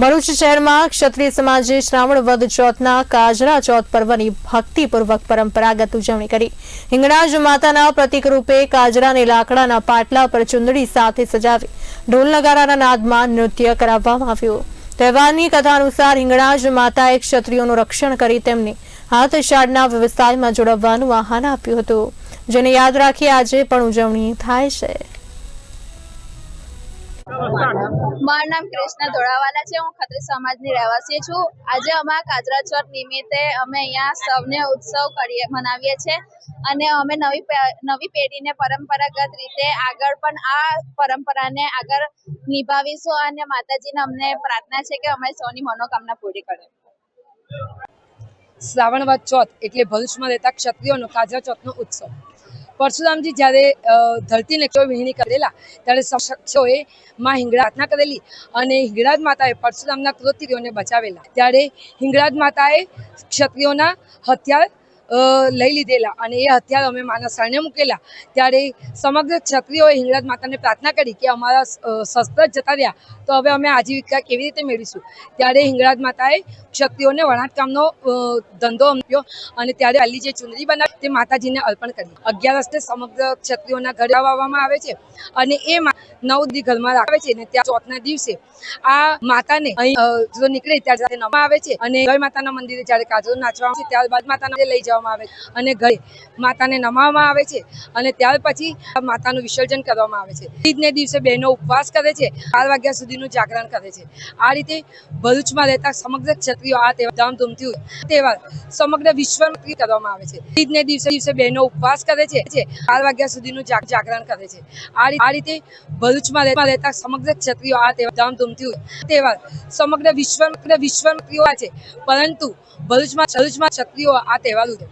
ભરૂચ શહેરમાં ક્ષત્રિય સમાજે શ્રાવણ વદ ચોથના કાજરા ચોથ પર્વની ભક્તિપૂર્વક પરંપરાગત ઉજવણી કરી. હિંગળાજ માતાના પ્રતિક રૂપે કાજરાને લાકડાના પાટલા પર ચુંદડી સાથે સજાવી ઢોલ નગારાના નાદમાં નૃત્ય કરાવવામાં આવ્યું. તહેવારની કથા અનુસાર હિંગળાજ માતાએ ક્ષત્રિયોનું રક્ષણ કરી તેમને હાથશાળના વ્યવસાયમાં જોડવાનું આહ્વાન આપ્યું હતું. જેને યાદ રાખી આજે પણ ઉજવણી થાય છે. મારું નામ કૃષ્ણ ધોળાવાલા છે, હું ખત્રી સમાજની રહેવાસી છું. આજે અમારા કાજરા ચોથ નિમિત્તે અમે અહીંયા સૌને ઉત્સવ કરીએ, મનાવીએ છીએ. અને અમે નવી નવી પેઢીને પરંપરાગત રીતે આગળ પણ આ પરંપરાને આગળ નિભાવીશું અને માતાજીને અમને પ્રાર્થના છે કે અમારી સૌની મનોકામના પૂરી કરે શ્રાવણ વદ ચોથ એટલે ભરૂચમાં રહેતા ક્ષત્રિયોનો કાજરા ચોથનો ઉત્સવ. પરશુરામજી જ્યારે ધરતીને કેવો વિહીણી કરેલા, ત્યારે શખ્સોએ માં હિંગળા પ્રાર્થના કરેલી અને હિંગળાજ માતાએ પરશુરામના કૃતિઓને બચાવેલા. ત્યારે હિંગળાજ માતાએ ક્ષત્રિયોના હથિયાર લઈ લીધેલા અને એ હથિયાર અમે માના શરણે મૂકેલા. ત્યારે સમગ્ર ક્ષત્રિયોએ હિંગળાજ માતાને પ્રાર્થના કરી કે અમારા શસ્ત્ર જતા રહ્યા. તો હવે અમે આજીવિકા કેવી રીતે મેળવીશું? ત્યારે હિંગળાજ માતાએ ક્ષત્રિયોને વણાટકામનો કામનો ધંધો આપ્યો અને ત્યારે અલી જે ચુંદડી બનાવી તે માતાજીને અર્પણ કરી. અગિયારસને સમગ્ર ક્ષત્રિયોના ઘરે આવવામાં આવે છે અને એ નવ દી ઘરમાં રાખે છે ને ત્યાં ચોથના દિવસે આ માતાને અહીં જો નીકળે ત્યારે નમવા આવે છે અને ગઈ માતાના મંદિરે જ્યારે કાજરો નાચવા આવે છે, ત્યારબાદ માતાને લઈ જવામાં આવે અને ઘરે માતાને નમાવવામાં આવે છે અને ત્યાર પછી માતાનું વિસર્જન કરવામાં આવે છે. ઈદને દિવસે બહેનો ઉપવાસ કરે છે ચાર વાગ્યા સુધીનું જાગરણ કરે છે. આ રીતે ભરૂચમાં રહેતા સમગ્ર ક્ષત્રિયો આ તહેવાર ધામધૂમથી તહેવાર સમગ્ર વિશ્વમાં કરવામાં આવે છે. ઈદને દિવસે દિવસે બહેનો ઉપવાસ કરે છે ચાર વાગ્યા સુધીનું જાગરણ કરે છે. આ રીતે ભરૂચમાં રહેતા સમગ્ર ક્ષત્રિયો આ તહેવાર ધામધૂમથી તહેવાર સમગ્ર વિશ્વ વિશ્વ છે, પરંતુ ભરૂચમાં ભરૂચમાં ક્ષત્રિયો આ તહેવાર ઉજવે